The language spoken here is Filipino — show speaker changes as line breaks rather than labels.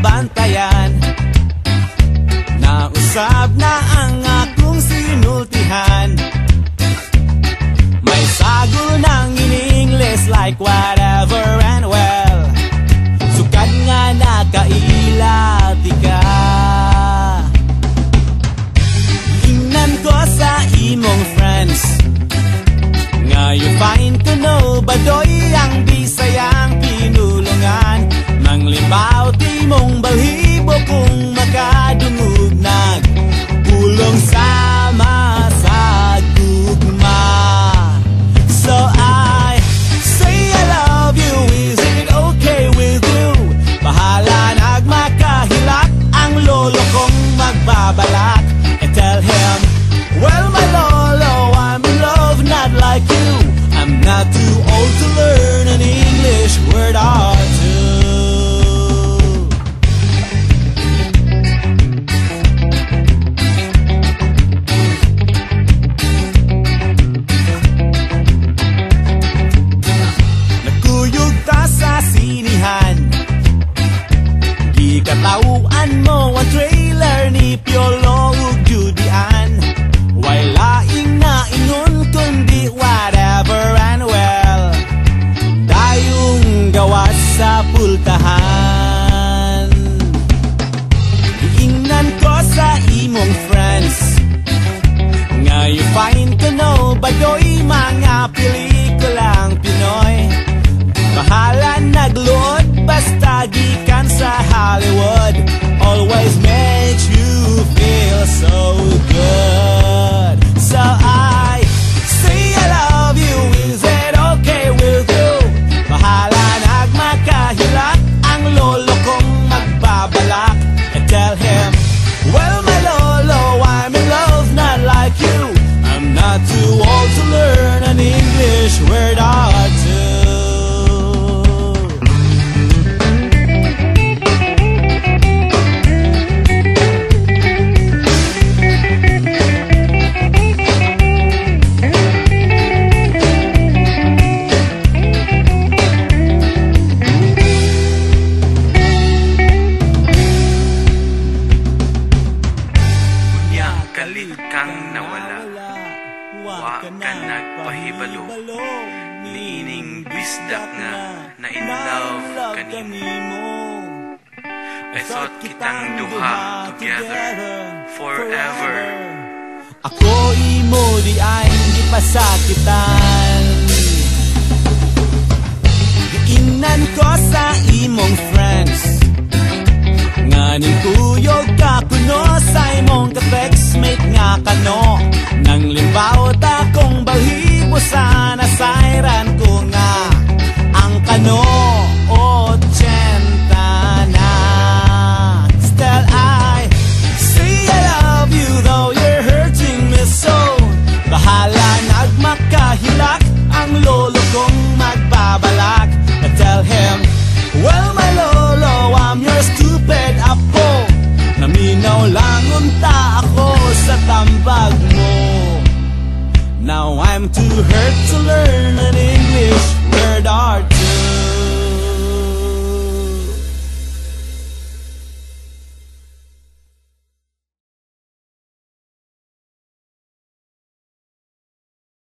bantayan Nausab na ang akong sinultihan. May sago ng in English like whatever and well. Sukad nga nakailati ka Ingnan ko sa imong friends. Nga you find to know Badoy ang bisayang follow. Mo ang trailer ni Piolo Judian Why laing na ingon kundi whatever and well? Dayong gawas sa pultahan. Iingnan ko sa imong friends
nawala. Wa ka nagpahibalo. Niining bisdak nga na in love kanimo. Thought kitang duha together forever.
Ako imo di ay hindi pasakitan Giingnan ko sa imong I'm too hurt to learn an English word or two.